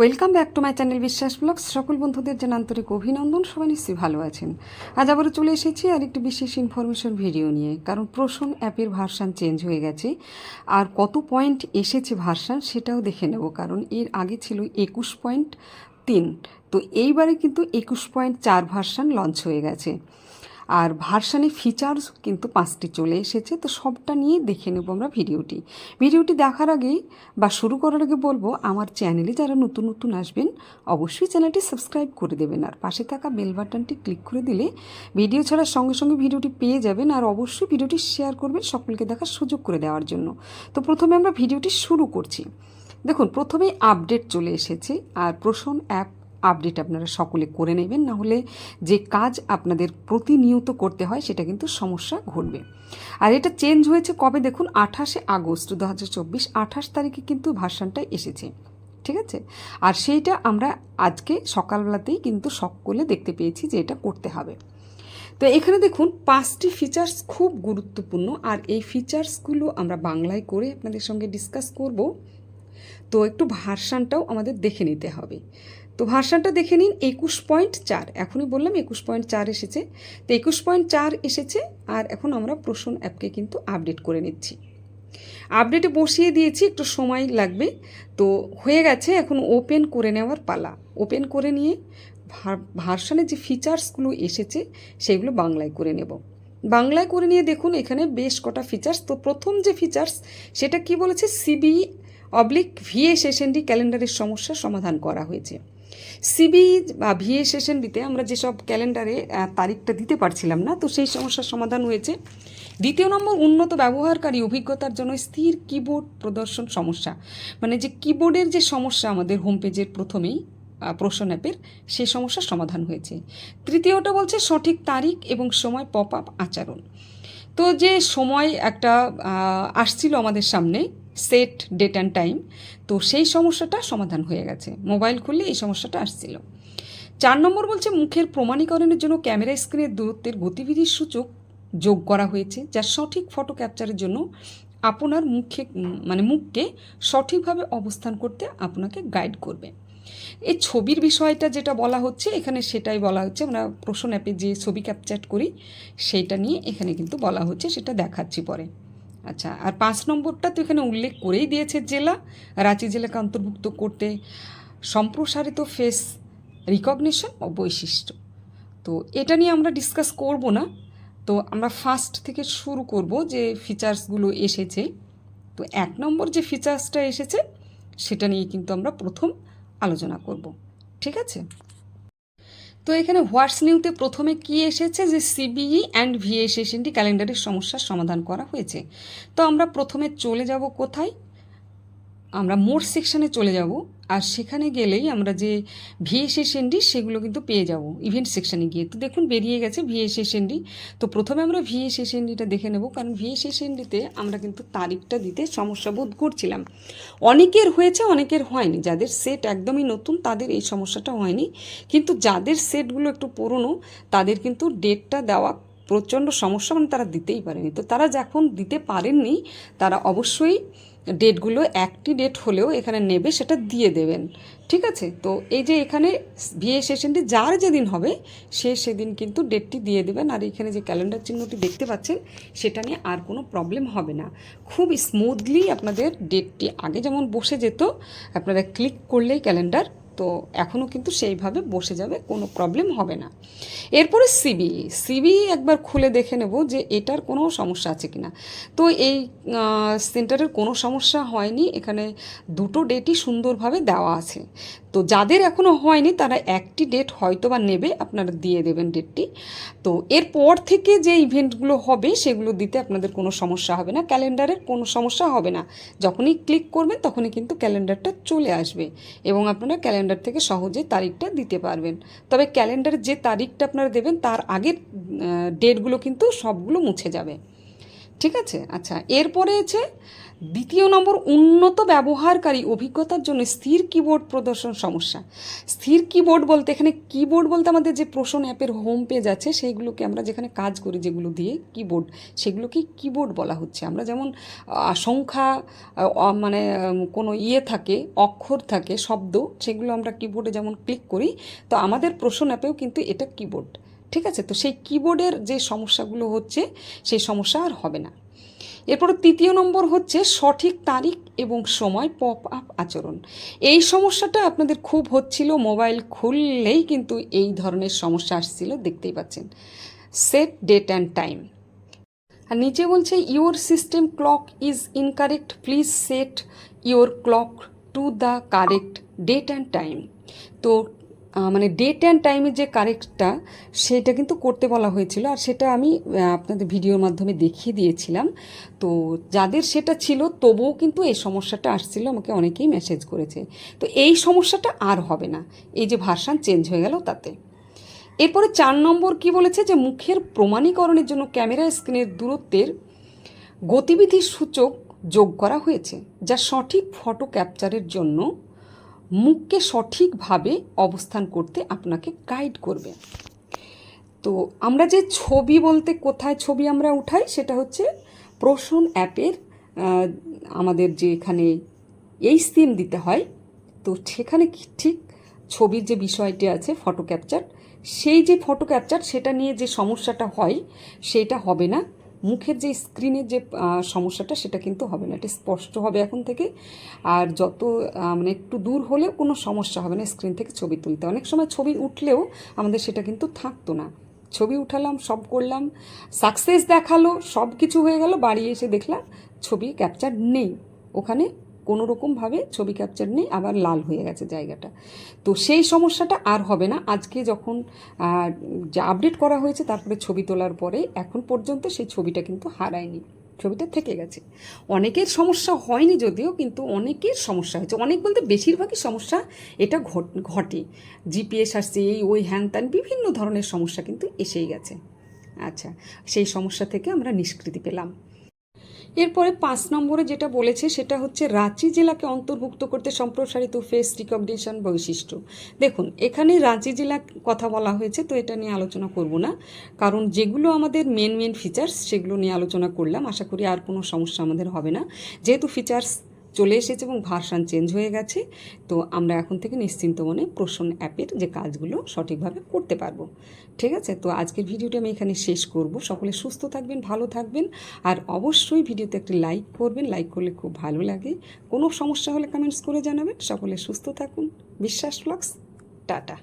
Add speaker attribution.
Speaker 1: Welcome back to my channel Biswas blogs সকল বন্ধুদের যেন আন্তরিক অভিনন্দন। সবাই নিশ্চয়ই ভালো আছেন। আজ আবারও চলে এসেছি আর একটি বিশেষ ইনফরমেশন ভিডিও নিয়ে। কারণ প্রসন অ্যাপের ভার্সান চেঞ্জ হয়ে গেছে। আর কত পয়েন্ট এসেছে ভার্সান সেটাও দেখে নেব। কারণ এর আগে ছিল একুশ পয়েন্ট তিন। তো এইবারে কিন্তু একুশ পয়েন্ট চার ভার্সান লঞ্চ হয়ে গেছে। আর ভার্সানে ফিচার্স কিন্তু পাঁচটি চলে এসেছে, তো সবটা নিয়ে দেখে নেব আমরা ভিডিওটি। ভিডিওটি দেখার আগে বা শুরু করার আগে বলব, আমার চ্যানেলে যারা নতুন নতুন আসবেন, অবশ্যই চ্যানেলটি সাবস্ক্রাইব করে দেবেন আর পাশে থাকা বেল বাটনটি ক্লিক করে দিলে ভিডিও ছাড়ার সঙ্গে সঙ্গে ভিডিওটি পেয়ে যাবেন আর অবশ্যই ভিডিওটি শেয়ার করবেন সকলকে দেখার সুযোগ করে দেওয়ার জন্য। তো প্রথমে আমরা ভিডিওটি শুরু করছি। দেখুন, প্রথমেই আপডেট চলে এসেছে আর প্রসন অ্যাপ আপডেট আপনারা সকলে করে নেবেন না হলে যে কাজ আপনাদের প্রতিনিয়ত করতে হয়, সেটা কিন্তু সমস্যা ঘটবে। আর এটা চেঞ্জ হয়েছে কবে? দেখুন, আঠাশে আগস্ট দু হাজার চব্বিশ, আঠাশ তারিখে কিন্তু ভার্সানটা এসেছে, ঠিক আছে? আর সেইটা আমরা আজকে সকালবেলাতেই কিন্তু সকলে দেখতে পেয়েছি যে এটা করতে হবে। তো এখানে দেখুন, পাঁচটি ফিচার্স খুব গুরুত্বপূর্ণ, আর এই ফিচার্সগুলো আমরা বাংলায় করে আপনাদের সঙ্গে ডিসকাস করব। তো একটু ভার্সানটাও আমাদের দেখে নিতে হবে। তো ভার্সানটা দেখে নিন, একুশ পয়েন্ট চার। এখনই বললাম একুশ পয়েন্ট চার এসেছে। তো একুশ পয়েন্ট চার এসেছে আর এখন আমরা প্রসন অ্যাপকে কিন্তু আপডেট করে নিচ্ছি। আপডেটে বসিয়ে দিয়েছি, একটু সময় লাগবে। তো হয়ে গেছে, এখন ওপেন করে নেওয়ার পালা। ওপেন করে নিয়ে ভার্সানের যে ফিচার্সগুলো এসেছে, সেগুলো বাংলায় করে নেব। বাংলায় করে নিয়ে দেখুন, এখানে বেশ কটা ফিচার্স। তো প্রথম যে ফিচার্স, সেটা কি বলেছে? সিবি অবলিক ভিএস এসএনডি ক্যালেন্ডারের সমস্যার সমাধান করা হয়েছে। সিবি বা ভিএস এসএনডিতে আমরা যেসব ক্যালেন্ডারে তারিখটা দিতে পারছিলাম না, তো সেই সমস্যার সমাধান হয়েছে। দ্বিতীয় নম্বর, উন্নত ব্যবহারকারী অভিজ্ঞতার জন্য স্থির কিবোর্ড প্রদর্শন সমস্যা। মানে যে কিবোর্ডের যে সমস্যা আমাদের হোম পেজের প্রথমেই প্রশ্ন অ্যাপের সে সমস্যার সমাধান হয়েছে। তৃতীয়টা বলছে সঠিক তারিখ এবং সময় পপ আপ আচরণ। তো যে সময় একটা আসছিল আমাদের সামনে সেট ডেট অ্যান্ড টাইম তো সেই সমস্যাটা সমাধান হয়ে গেছে। মোবাইল খুললে এই সমস্যাটা আসছিল। চার নম্বর বলছে, মুখের প্রমাণীকরণের জন্য ক্যামেরা স্ক্রিনের দূরত্বের গতিবিধির সূচক যোগ করা হয়েছে, যা সঠিক ফটো ক্যাপচারের জন্য আপনার মুখে মানে মুখকে সঠিকভাবে অবস্থান করতে আপনাকে গাইড করবে। এই ছবির বিষয়টা যেটা বলা হচ্ছে, এখানে সেটাই বলা হচ্ছে। আমরা প্রশ্ন অ্যাপে যে ছবি ক্যাপচার করি, সেইটা নিয়ে এখানে কিন্তু বলা হচ্ছে, সেটা দেখাচ্ছি পরে। আচ্ছা আর পাঁচ নম্বরটা তো এখানে উল্লেখ করেই দিয়েছে জেলা, রাঁচি জেলাকে অন্তর্ভুক্ত করতে সম্প্রসারিত ফেস রিকগনিশন ও বৈশিষ্ট্য। তো এটা নিয়ে আমরা ডিসকাস করব না। তো আমরা ফার্স্ট থেকে শুরু করব যে ফিচার্সগুলো এসেছে। তো এক নম্বর যে ফিচার্সটা এসেছে, সেটা নিয়ে কিন্তু আমরা প্রথম আলোচনা করব। ঠিক আছে? তো এখানে হোয়াটস নিউতে প্রথমে কি এসেছে? যে সিবিই অ্যান্ড ভিএসএসএনটি ক্যালেন্ডারের সমস্যার সমাধান করা হয়েছে। তো আমরা প্রথমে চলে যাব কোথায়? আমরা মোট সেকশানে চলে যাব। আর সেখানে গেলেই আমরা যে ভিএসএসএনডি সেগুলো কিন্তু পেয়ে যাব ইভেন্ট সেকশানে গিয়ে। তো দেখুন, বেরিয়ে গেছে ভিএসএসএনডি তো প্রথমে আমরা ভিএসএসএনডিটা দেখে নেব, কারণ ভিএসএসএনডিতে আমরা কিন্তু তারিখটা দিতে সমস্যা বোধ করছিলাম। অনেকের হয়েছে, অনেকের হয়নি। যাদের সেট একদমই নতুন, তাদের এই সমস্যাটা হয়নি। কিন্তু যাদের সেটগুলো একটু পুরনো, তাদের কিন্তু ডেটটা দেওয়া প্রচণ্ড সমস্যা মানে তারা দিতেই পারেনি। তো তারা যখন দিতে পারেননি, তারা অবশ্যই ডেটগুলো একটি ডেট হলেও এখানে নেবে, সেটা দিয়ে দেবেন। ঠিক আছে? তো এই যে এখানে বিয়ে সেশনটি যার যেদিন হবে, সে সেদিন কিন্তু ডেটটি দিয়ে দেবেন। আর এখানে যে ক্যালেন্ডার চিহ্নটি দেখতে পাচ্ছেন, সেটা নিয়ে আর কোনো প্রবলেম হবে না। খুব স্মুথলি আপনাদের ডেটটি আগে যেমন বসে যেত, আপনারা ক্লিক করলেই ক্যালেন্ডার তো এখনও কিন্তু সেইভাবে বসে যাবে, কোনো প্রবলেম হবে না। এরপরে সিবি সিবি একবার খুলে দেখে নেব যে এটার কোনো সমস্যা আছে কিনা। তো এই সেন্টারের কোনো সমস্যা হয়নি, এখানে দুটো ডেটই সুন্দরভাবে দেওয়া আছে। তো যাদের এখনও হয়নি, তারা একটি ডেট হয়তো বা নেবে, আপনারা দিয়ে দেবেন ডেটটি তো এরপর থেকে যে ইভেন্টগুলো হবে, সেগুলো দিতে আপনাদের কোনো সমস্যা হবে না। ক্যালেন্ডারের কোনো সমস্যা হবে না। যখনই ক্লিক করবেন, তখনই কিন্তু ক্যালেন্ডারটা চলে আসবে এবং আপনারা ক্যালেন্ডার থেকে সহজে তারিখটা দিতে পারবেন। তবে ক্যালেন্ডার যে তারিখটা আপনারা দেবেন, তার আগের ডেটগুলো কিন্তু সবগুলো মুছে যাবে। ঠিক আছে? আচ্ছা এরপরে আছে দ্বিতীয় নম্বর, উন্নত ব্যবহারকারী অভিজ্ঞতার জন্য স্থির কিবোর্ড প্রদর্শন সমস্যা। স্থির কিবোর্ড বলতে এখানে কিবোর্ড বলতে আমাদের যে প্রশ্ন অ্যাপের হোম পেজ আছে, সেইগুলোকে আমরা যেখানে কাজ করি, যেগুলো দিয়ে কিবোর্ড সেগুলোকে কিবোর্ড বলা হচ্ছে। আমরা যেমন সংখ্যা মানে কোনো ইয়ে থাকে, অক্ষর থাকে, শব্দ, সেগুলো আমরা কিবোর্ডে যেমন ক্লিক করি, তো আমাদের প্রশ্ন অ্যাপেও কিন্তু এটা কিবোর্ড ঠিক আছে? তো সেই কিবোর্ডের যে সমস্যাগুলো হচ্ছে, সেই সমস্যা আর হবে না। এরপর তৃতীয় নম্বর হচ্ছে সঠিক তারিখ এবং সময় পপ আপ আচরণ। এই সমস্যাটা আপনাদের খুব হচ্ছিল, মোবাইল খুললেই কিন্তু এই ধরনের সমস্যা আসছিল, দেখতেই পাচ্ছেন। Set date and time. আর নিচে বলছে, your system clock is incorrect, please set your clock to the correct date and time. তো মানে ডেট অ্যান্ড টাইমের যে কারেক্টটা সেটা কিন্তু করতে বলা হয়েছিল। আর সেটা আমি আপনাদের ভিডিওর মাধ্যমে দেখিয়ে দিয়েছিলাম। তো যাদের সেটা ছিল, তবুও কিন্তু এই সমস্যাটা আসছিল, আমাকে অনেকেই মেসেজ করেছে। তো এই সমস্যাটা আর হবে না। এই যে ভার্সান চেঞ্জ হয়ে গেল তাতে। এরপরে চার নম্বর কি বলেছে যে, মুখের প্রমাণীকরণের জন্য ক্যামেরা স্ক্রিনের দূরত্বের গতিবিধি সূচক যোগ করা হয়েছে, যা সঠিক ফটো ক্যাপচারের জন্য মুখকে সঠিকভাবে অবস্থান করতে আপনাকে গাইড করবে। তো আমরা যে ছবি বলতে কোথায় ছবি আমরা উঠাই সেটা হচ্ছে প্রসন অ্যাপের আমাদের যে এখানে এই সিম দিতে হয়। তো সেখানে ঠিক ছবির যে বিষয়টি আছে ফটো ক্যাপচার সেই যে ফটো ক্যাপচার সেটা নিয়ে যে সমস্যাটা হয় সেটা হবে না। মুখের যে স্ক্রিনের যে সমস্যাটা সেটা কিন্তু হবে না। এটা স্পষ্ট হবে এখন থেকে। আর যত মানে একটু দূর হলেও কোনো সমস্যা হবে না স্ক্রিন থেকে ছবি তুলতে। অনেক সময় ছবি উঠলেও আমাদের সেটা কিন্তু থাকতো না। ছবি উঠালাম, সব করলাম সাকসেস দেখাল সব কিছু হয়ে গেল, বাড়ি এসে দেখলাম, ছবি ক্যাপচার নেই। ওখানে কোনো রকমভাবে ছবি ক্যাপচার নেই, আবার লাল হয়ে গেছে জায়গাটা। তো সেই সমস্যাটা আর হবে না। আজকে যখন যা আপডেট করা হয়েছে, তারপরে ছবি তোলার পরে এখন পর্যন্ত সেই ছবিটা কিন্তু হারায়নি। ছবিটা থেকে গেছে। অনেকের সমস্যা হয়নি যদিও, কিন্তু অনেকের সমস্যা হয়েছে। অনেক বলতে বেশিরভাগই সমস্যা এটা ঘট- জিপিএস আসছে, এই ওই হ্যান ত্যান, বিভিন্ন ধরনের সমস্যা কিন্তু এসেই গেছে। আচ্ছা সেই সমস্যা থেকে আমরা নিষ্কৃতি পেলাম। এরপরে পাঁচ নম্বরে যেটা বলেছে সেটা হচ্ছে রাঁচি জেলাকে অন্তর্ভুক্ত করতে সম্প্রসারিত ফেস রিকগনিশন বৈশিষ্ট্য। দেখুন, এখানে রাঁচি জেলা কথা বলা হয়েছে, তো এটা নিয়ে আলোচনা করব না। কারণ যেগুলো আমাদের মেন মেন ফিচার্স সেগুলো নিয়ে আলোচনা করলাম। আশা করি আর কোনো সমস্যা আমাদের হবে না। যেহেতু ফিচার্স চলে এসেছে এবং ভার্সান চেঞ্জ হয়ে গেছে। তো আমরা এখন থেকে নিশ্চিন্ত মনে প্রসন অ্যাপের যে কাজগুলো সঠিকভাবে করতে পারব। ঠিক আছে? তো আজকের ভিডিওটা আমি এখানে শেষ করব। সকলে সুস্থ থাকবেন, ভালো থাকবেন। আর অবশ্যই ভিডিওতে একটি লাইক করবেন। লাইক করলে খুব ভালো লাগে। কোনো সমস্যা হলে কমেন্টস করে জানাবেন। সকলে সুস্থ থাকুন। বিশ্বাস ফ্লক্স টাটা।